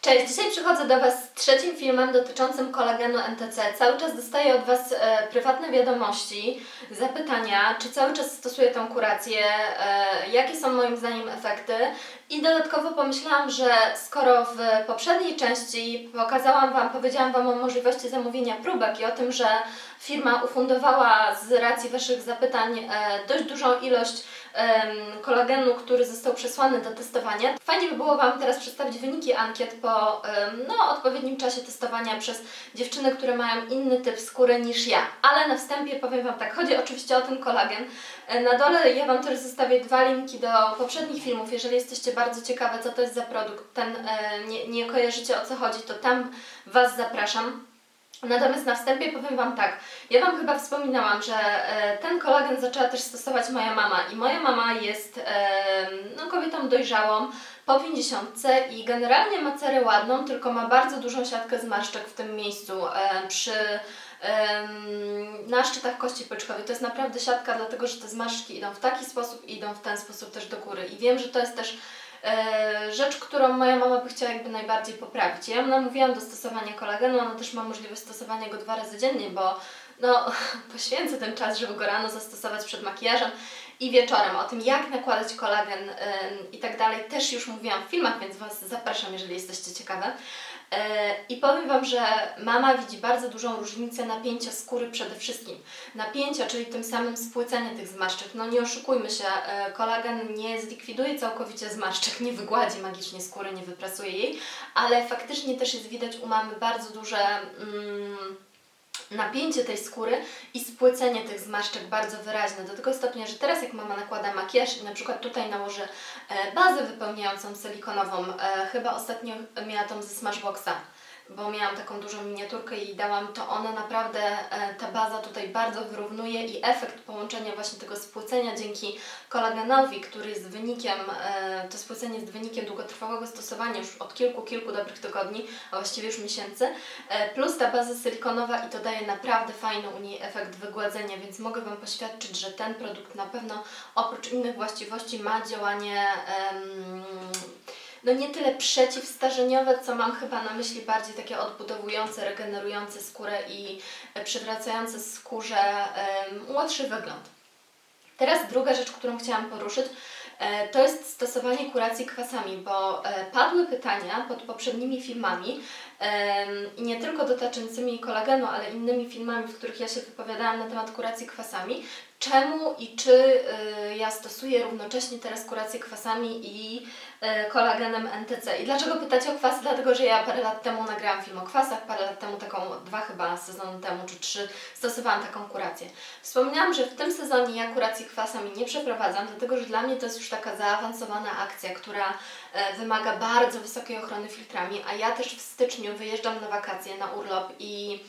Cześć, dzisiaj przychodzę do Was z trzecim filmem dotyczącym kolagenu NTC. Cały czas dostaję od Was e, prywatne wiadomości, zapytania, czy cały czas stosuję tą kurację, e, jakie są moim zdaniem efekty. I dodatkowo pomyślałam, że skoro w poprzedniej części pokazałam Wam, powiedziałam Wam o możliwości zamówienia próbek i o tym, że firma ufundowała z racji Waszych zapytań e, dość dużą ilość kolagenu, który został przesłany do testowania. Fajnie by było Wam teraz przedstawić wyniki ankiet po no, odpowiednim czasie testowania przez dziewczyny, które mają inny typ skóry niż ja. Ale na wstępie powiem Wam tak, chodzi oczywiście o ten kolagen. E, Na dole ja Wam też zostawię dwa linki do poprzednich filmów, jeżeli jesteście bardzo ciekawe, co to jest za produkt, ten e, nie, nie kojarzycie o co chodzi, to tam Was zapraszam. Natomiast na wstępie powiem Wam tak, ja Wam chyba wspominałam, że e, ten kolagen zaczęła też stosować moja mama i moja mama jest e, no, kobietą dojrzałą, po 50 i generalnie ma cerę ładną, tylko ma bardzo dużą siatkę zmarszczek w tym miejscu e, przy na szczytach kości pyczkowej. To jest naprawdę siatka, dlatego że te zmarszczki idą w taki sposób i idą w ten sposób też do góry. I wiem, że to jest też rzecz, którą moja mama by chciała jakby najbardziej poprawić. Ja namówiłam do stosowania kolagenu, ona też ma możliwość stosowania go dwa razy dziennie, bo no, poświęcę ten czas, żeby go rano zastosować przed makijażem i wieczorem. O tym, jak nakładać kolagen i tak dalej, też już mówiłam w filmach, więc Was zapraszam, jeżeli jesteście ciekawe. E, I powiem Wam, że mama widzi bardzo dużą różnicę napięcia skóry przede wszystkim. Napięcia, czyli tym samym spłycenia tych zmarszczek. No nie oszukujmy się, e, kolagen nie zlikwiduje całkowicie zmarszczek, nie wygładzi magicznie skóry, nie wyprasuje jej, ale faktycznie też jest widać u mamy bardzo duże... Mm, napięcie tej skóry i spłycenie tych zmarszczek bardzo wyraźne. Do tego stopnia, że teraz jak mama nakłada makijaż i na przykład tutaj nałoży e, bazę wypełniającą silikonową, e, chyba ostatnio miała tą ze Smashboxa, bo miałam taką dużą miniaturkę i dałam, to ona naprawdę, e, ta baza tutaj bardzo wyrównuje i efekt połączenia właśnie tego spłycenia dzięki kolagenowi, który jest wynikiem, e, to spłycenie jest wynikiem długotrwałego stosowania już od kilku, kilku dobrych tygodni, a właściwie już miesięcy, e, plus ta baza silikonowa i to daje naprawdę fajny u niej efekt wygładzenia, więc mogę Wam poświadczyć, że ten produkt na pewno oprócz innych właściwości ma działanie no nie tyle przeciwstarzeniowe, co mam chyba na myśli bardziej takie odbudowujące, regenerujące skórę i przywracające skórze młodszy wygląd. Teraz druga rzecz, którą chciałam poruszyć, e, to jest stosowanie kuracji kwasami, bo e, padły pytania pod poprzednimi filmami nie tylko dotyczącymi kolagenu, ale innymi filmami, w których ja się wypowiadałam na temat kuracji kwasami, czemu i czy y, ja stosuję równocześnie teraz kurację kwasami i y, kolagenem NTC. I dlaczego pytacie o kwasy? Dlatego, że ja parę lat temu nagrałam film o kwasach, parę lat temu, taką dwa chyba sezony temu, czy trzy, stosowałam taką kurację. Wspomniałam, że w tym sezonie ja kuracji kwasami nie przeprowadzam, dlatego, że dla mnie to jest już taka zaawansowana akcja, która e, wymaga bardzo wysokiej ochrony filtrami, a ja też w styczniu wyjeżdżam na wakacje, na urlop i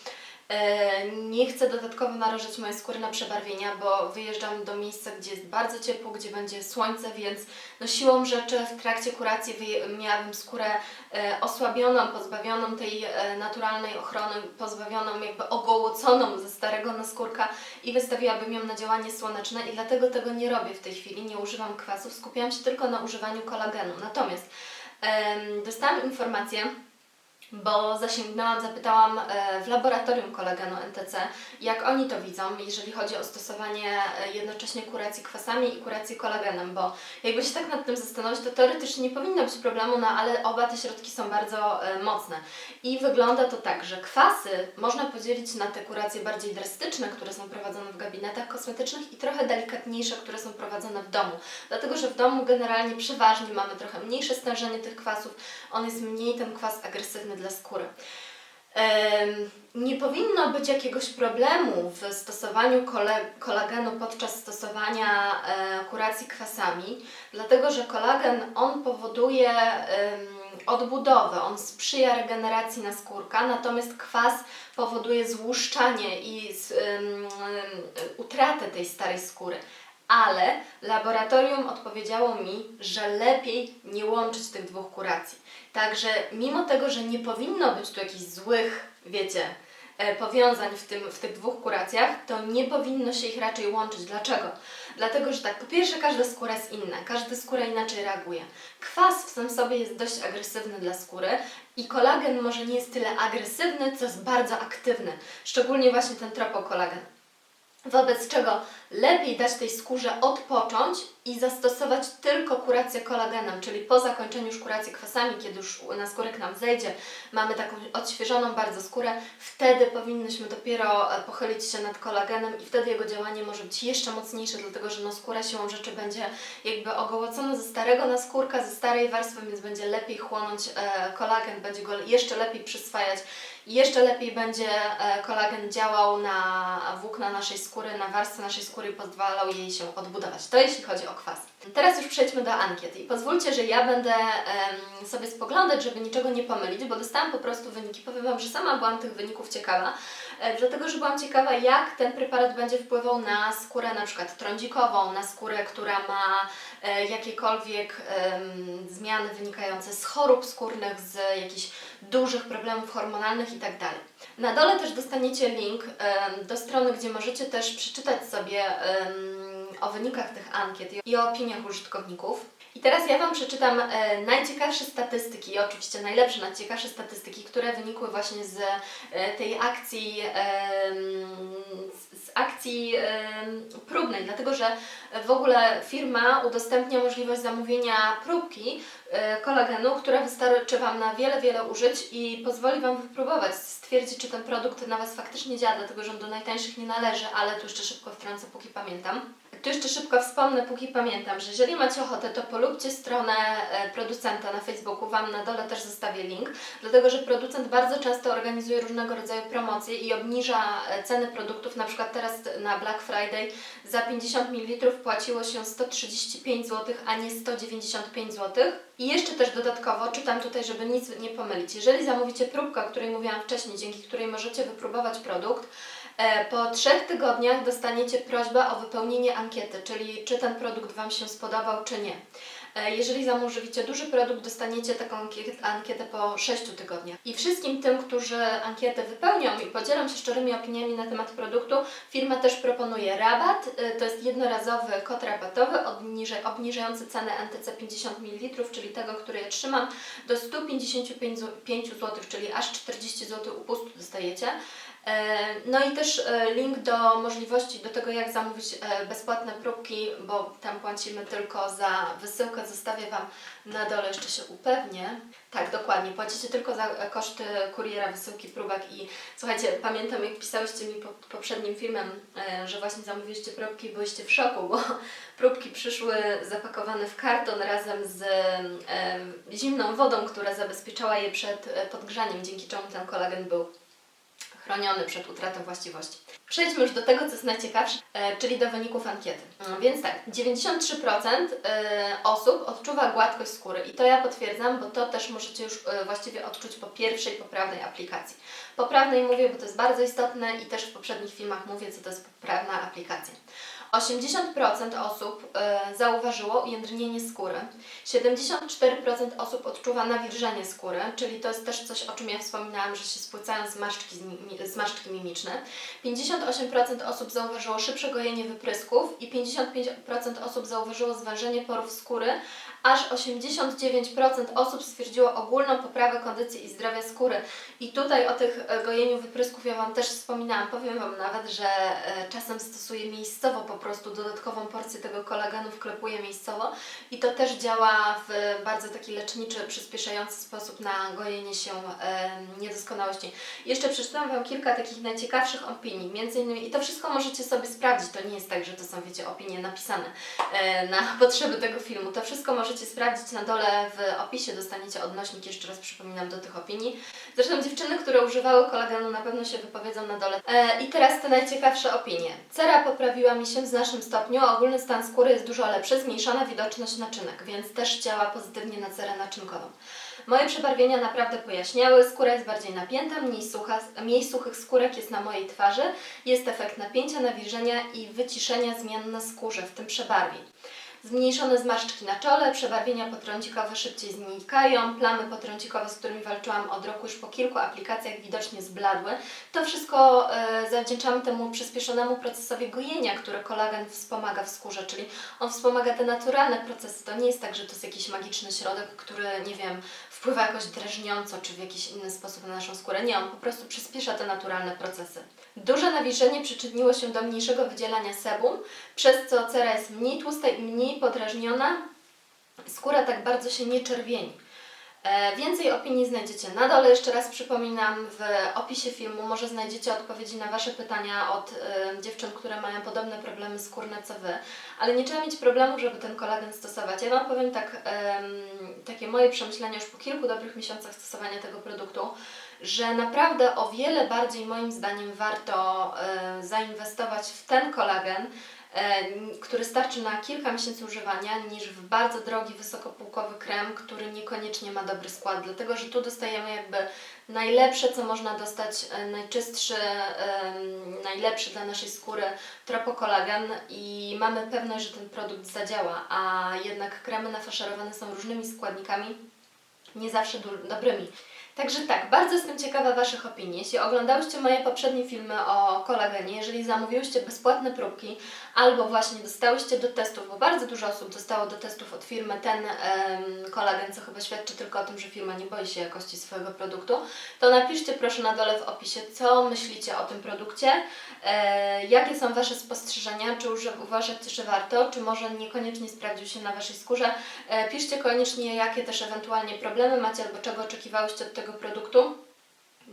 Nie chcę dodatkowo narażać mojej skóry na przebarwienia, bo wyjeżdżam do miejsca, gdzie jest bardzo ciepło, gdzie będzie słońce, więc no siłą rzeczy w trakcie kuracji miałabym skórę e, osłabioną, pozbawioną tej e, naturalnej ochrony, pozbawioną jakby ogołoconą ze starego naskórka i wystawiłabym ją na działanie słoneczne i dlatego tego nie robię w tej chwili, nie używam kwasów, skupiam się tylko na używaniu kolagenu. Natomiast dostałam informację, bo zasięgnęłam, zapytałam e, w laboratorium kolagenu NTC, jak oni to widzą, jeżeli chodzi o stosowanie e, jednocześnie kuracji kwasami i kuracji kolagenem, bo jakby się tak nad tym zastanowić, to teoretycznie nie powinno być problemu, no ale oba te środki są bardzo e, mocne. I wygląda to tak, że kwasy można podzielić na te kuracje bardziej drastyczne, które są prowadzone w gabinetach kosmetycznych i trochę delikatniejsze, które są prowadzone w domu. Dlatego, że w domu generalnie przeważnie mamy trochę mniejsze stężenie tych kwasów, on jest mniej ten kwas agresywny dla skóry. Nie powinno być jakiegoś problemu w stosowaniu kolagenu podczas stosowania e, kuracji kwasami, dlatego że kolagen on powoduje odbudowę, on sprzyja regeneracji naskórka, natomiast kwas powoduje złuszczanie i utratę tej starej skóry. Ale laboratorium odpowiedziało mi, że lepiej nie łączyć tych dwóch kuracji. Także mimo tego, że nie powinno być tu jakichś złych, wiecie, e, powiązań w, tym, w tych dwóch kuracjach, to nie powinno się ich raczej łączyć. Dlaczego? Dlatego, że tak, po pierwsze każda skóra jest inna, każda skóra inaczej reaguje. Kwas w sam sobie jest dość agresywny dla skóry i kolagen może nie jest tyle agresywny, co jest bardzo aktywny, szczególnie właśnie ten tropokolagen. Wobec czego lepiej dać tej skórze odpocząć i zastosować tylko kurację kolagenem, czyli po zakończeniu już kuracji kwasami, kiedy już na skórek nam zejdzie, mamy taką odświeżoną bardzo skórę, wtedy powinnyśmy dopiero e, pochylić się nad kolagenem i wtedy jego działanie może być jeszcze mocniejsze, dlatego że no skóra siłą rzeczy będzie jakby ogołocona ze starego naskórka, ze starej warstwy, więc będzie lepiej chłonąć e, kolagen, będzie go jeszcze lepiej przyswajać jeszcze lepiej będzie e, kolagen działał na włókna naszej skóry, na warstwę naszej skóry i pozwalał jej się odbudować. To jeśli chodzi o kwas. Teraz już przejdźmy do ankiet i pozwólcie, że ja będę sobie spoglądać, żeby niczego nie pomylić, bo dostałam po prostu wyniki. Powiem Wam, że sama byłam tych wyników ciekawa, e, dlatego że byłam ciekawa, jak ten preparat będzie wpływał na skórę na przykład trądzikową, na skórę, która ma e, jakiekolwiek em, zmiany wynikające z chorób skórnych, z jakichś dużych problemów hormonalnych itd. Na dole też dostaniecie link em, do strony, gdzie możecie też przeczytać sobie em, o wynikach tych ankiet i o opiniach użytkowników. I teraz ja Wam przeczytam e, najciekawsze statystyki, oczywiście najlepsze, najciekawsze statystyki, które wynikły właśnie z e, tej akcji, em, z, akcji próbnej, dlatego że w ogóle firma udostępnia możliwość zamówienia próbki e, kolagenu, która wystarczy Wam na wiele, wiele użyć i pozwoli Wam wypróbować, stwierdzić, czy ten produkt na Was faktycznie działa, dlatego że on do najtańszych nie należy, ale tu jeszcze szybko wtrącę, póki pamiętam. Tu jeszcze szybko wspomnę, póki pamiętam, że jeżeli macie ochotę, to polubcie stronę e, producenta na Facebooku, Wam na dole też zostawię link, dlatego że producent bardzo często organizuje różnego rodzaju promocje i obniża e, ceny produktów, na przykład teraz na Black Friday za 50 ml płaciło się 135 zł, a nie 195 zł. I jeszcze też dodatkowo czytam tutaj, żeby nic nie pomylić. Jeżeli zamówicie próbkę, o której mówiłam wcześniej, dzięki której możecie wypróbować produkt, Po trzech tygodniach dostaniecie prośbę o wypełnienie ankiety, czyli czy ten produkt Wam się spodobał, czy nie. E, Jeżeli zamówicie duży produkt, dostaniecie taką ankiet- ankietę po 6 tygodniach. I wszystkim tym, którzy ankietę wypełnią i podzielą się szczerymi opiniami na temat produktu, firma też proponuje rabat. E, To jest jednorazowy kod rabatowy obniża- obniżający cenę NTC 50 ml, czyli tego, który ja trzymam, do 155 zł, czyli aż 40 zł upustu dostajecie. E, No i też e, link do możliwości, do tego jak zamówić e, bezpłatne próbki, bo tam płacimy tylko za wysyłkę. Zostawię Wam na dole, jeszcze się upewnię. Tak, dokładnie, płacicie tylko za koszty kuriera, wysyłki próbek i słuchajcie, pamiętam jak pisałyście mi pod poprzednim filmem, że właśnie zamówiliście próbki i byliście w szoku, bo próbki przyszły zapakowane w karton razem z zimną wodą, która zabezpieczała je przed podgrzaniem, dzięki czemu ten kolagen był chroniony przed utratą właściwości. Przejdźmy już do tego, co jest najciekawsze, e, czyli do wyników ankiety. Mm, Więc tak, 93% e, osób odczuwa gładkość skóry i to ja potwierdzam, bo to też możecie już e, właściwie odczuć po pierwszej poprawnej aplikacji. Poprawnej mówię, bo to jest bardzo istotne i też w poprzednich filmach mówię, co to jest poprawna aplikacja. 80% osób e, zauważyło ujędrnienie skóry, 74% osób odczuwa nawilżenie skóry, czyli to jest też coś, o czym ja wspominałam, że się spłycają zmarszczki, zmarszczki mimiczne. 58% osób zauważyło szybsze gojenie wyprysków i 55% osób zauważyło zwężenie porów skóry, aż 89% osób stwierdziło ogólną poprawę kondycji i zdrowia skóry. I tutaj o tych e, gojeniu wyprysków ja Wam też wspominałam. Powiem Wam nawet, że e, czasem stosuję miejscowo po prostu dodatkową porcję tego kolagenu, wklepuję miejscowo i to też działa w bardzo taki leczniczy, przyspieszający sposób na gojenie się niedoskonałości. Jeszcze przeczytam Wam kilka takich najciekawszych opinii, między innymi, i to wszystko możecie sobie sprawdzić, to nie jest tak, że to są, wiecie, opinie napisane e, na potrzeby tego filmu. To wszystko możecie sprawdzić na dole w opisie, dostaniecie odnośnik, jeszcze raz przypominam, do tych opinii. Zresztą dziewczyny, które używały kolagenu na pewno się wypowiedzą na dole. E, I teraz te najciekawsze opinie. Cera poprawiła mi się znacznym stopniu, ogólny stan skóry jest dużo lepszy, zmniejszona widoczność naczynek, więc też działa pozytywnie na cerę naczynkową. Moje przebarwienia naprawdę pojaśniały, skóra jest bardziej napięta, mniej, sucha, mniej suchych skórek jest na mojej twarzy, jest efekt napięcia, nawilżenia i wyciszenia zmian na skórze, w tym przebarwień. Zmniejszone zmarszczki na czole, przebarwienia potrącikowe szybciej znikają, plamy potrącikowe, z którymi walczyłam od roku już po kilku aplikacjach widocznie zbladły. To wszystko e, zawdzięczamy temu przyspieszonemu procesowi gojenia, który kolagen wspomaga w skórze, czyli on wspomaga te naturalne procesy. To nie jest tak, że to jest jakiś magiczny środek, który, nie wiem, wpływa jakoś drażniąco czy w jakiś inny sposób na naszą skórę. Nie, on po prostu przyspiesza te naturalne procesy. Duże nawilżenie przyczyniło się do mniejszego wydzielania sebum, przez co cera jest mniej tłusta i mniej podrażniona. Skóra tak bardzo się nie czerwieni. E, Więcej opinii znajdziecie na dole. Jeszcze raz przypominam, w opisie filmu może znajdziecie odpowiedzi na Wasze pytania od e, dziewczyn, które mają podobne problemy skórne co Wy. Ale nie trzeba mieć problemu, żeby ten kolagen stosować. Ja Wam powiem tak, em, takie moje przemyślenia już po kilku dobrych miesiącach stosowania tego produktu, że naprawdę o wiele bardziej moim zdaniem warto e, zainwestować w ten kolagen, który starczy na kilka miesięcy używania, niż w bardzo drogi, wysokopółkowy krem, który niekoniecznie ma dobry skład, dlatego że tu dostajemy jakby najlepsze, co można dostać, e, najczystszy, em, najlepszy dla naszej skóry tropokolagen i mamy pewność, że ten produkt zadziała, a jednak kremy nafaszerowane są różnymi składnikami, nie zawsze dobrymi. Także tak, bardzo jestem ciekawa Waszych opinii. Jeśli oglądałyście moje poprzednie filmy o kolagenie, jeżeli zamówiłyście bezpłatne próbki albo właśnie dostałyście do testów, bo bardzo dużo osób dostało do testów od firmy ten em, kolagen, co chyba świadczy tylko o tym, że firma nie boi się jakości swojego produktu, to napiszcie proszę na dole w opisie, co myślicie o tym produkcie, e, jakie są Wasze spostrzeżenia, czy uważacie, że warto, czy może niekoniecznie sprawdził się na Waszej skórze. E, piszcie koniecznie, jakie też ewentualnie problemy macie albo czego oczekiwałyście od tego produktu.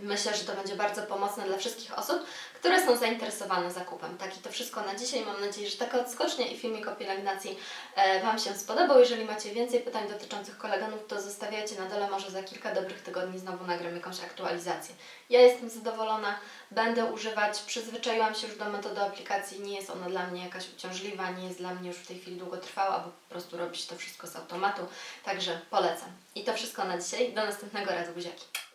Myślę, że to będzie bardzo pomocne dla wszystkich osób, które są zainteresowane zakupem. Tak i to wszystko na dzisiaj. Mam nadzieję, że taka odskocznia i filmik o pielęgnacji e, Wam się spodobał. Jeżeli macie więcej pytań dotyczących kolagenów, to zostawiajcie na dole. Może za kilka dobrych tygodni znowu nagram jakąś aktualizację. Ja jestem zadowolona, będę używać. Przyzwyczaiłam się już do metody aplikacji. Nie jest ona dla mnie jakaś uciążliwa, nie jest dla mnie już w tej chwili długotrwała, bo po prostu robić to wszystko z automatu. Także polecam. I to wszystko na dzisiaj. Do następnego razu, buziaki.